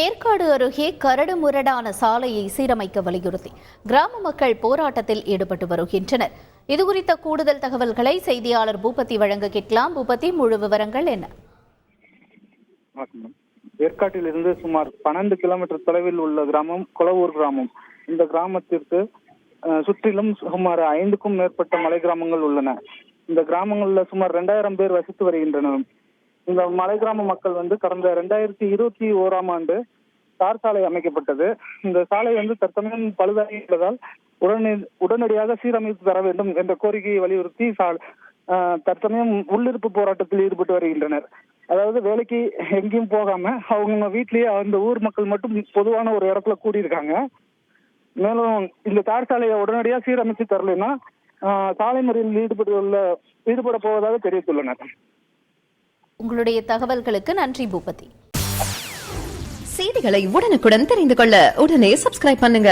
ஏற்காடு அருகே கரடு முரடான சாலையை சீரமைக்க வலியுறுத்தி கிராம மக்கள் போராட்டத்தில் ஈடுபட்டு வருகின்றனர். இதுகுறித்த கூடுதல் தகவல்களை செய்தியாளர் பூபதி வழங்க கேட்கலாம். பூபதி முழு விவரங்கள் என்ன? ஏற்காட்டில் இருந்து ஏற்காட்டிலிருந்து சுமார் பன்னெண்டு கிலோமீட்டர் தொலைவில் உள்ள கிராமம் குளவூர் கிராமம். இந்த கிராமத்திற்கு சுற்றிலும் சுமார் ஐந்துக்கும் மேற்பட்ட மலை கிராமங்கள் உள்ளன. இந்த கிராமங்களில் சுமார் ரெண்டாயிரம் பேர் வசித்து வருகின்றனர் இந்த மலை கிராம மக்கள் வந்து கடந்த ரெண்டாயிரத்தி இருபத்தி ஓராம் ஆண்டு தார் சாலை அமைக்கப்பட்டது. இந்த சாலை வந்து தற்சமயம் பழுதாகி உள்ளதால் உடனே உடனடியாக சீரமைத்து தர வேண்டும் என்ற கோரிக்கையை வலியுறுத்தி தற்சமயம் உள்ளிருப்பு போராட்டத்தில் ஈடுபட்டு வருகின்றனர். அதாவது வேலைக்கு எங்கேயும் போகாம அவங்க வீட்லயே அந்த ஊர் மக்கள் மட்டும் பொதுவான ஒரு இடத்துல கூடியிருக்காங்க. மேலும் இந்த தார் சாலையை உடனடியாக சீரமைத்து தரலைன்னா ஆஹ் சாலை முறையில் ஈடுபட்டுள்ள ஈடுபட போவதாக தெரிவித்துள்ளனர். உங்களுடைய தகவல்களுக்கு நன்றி பூபதி. செய்திகளை உடனுக்குடன் தெரிந்து கொள்ள உடனே சப்ஸ்கிரைப் பண்ணுங்க.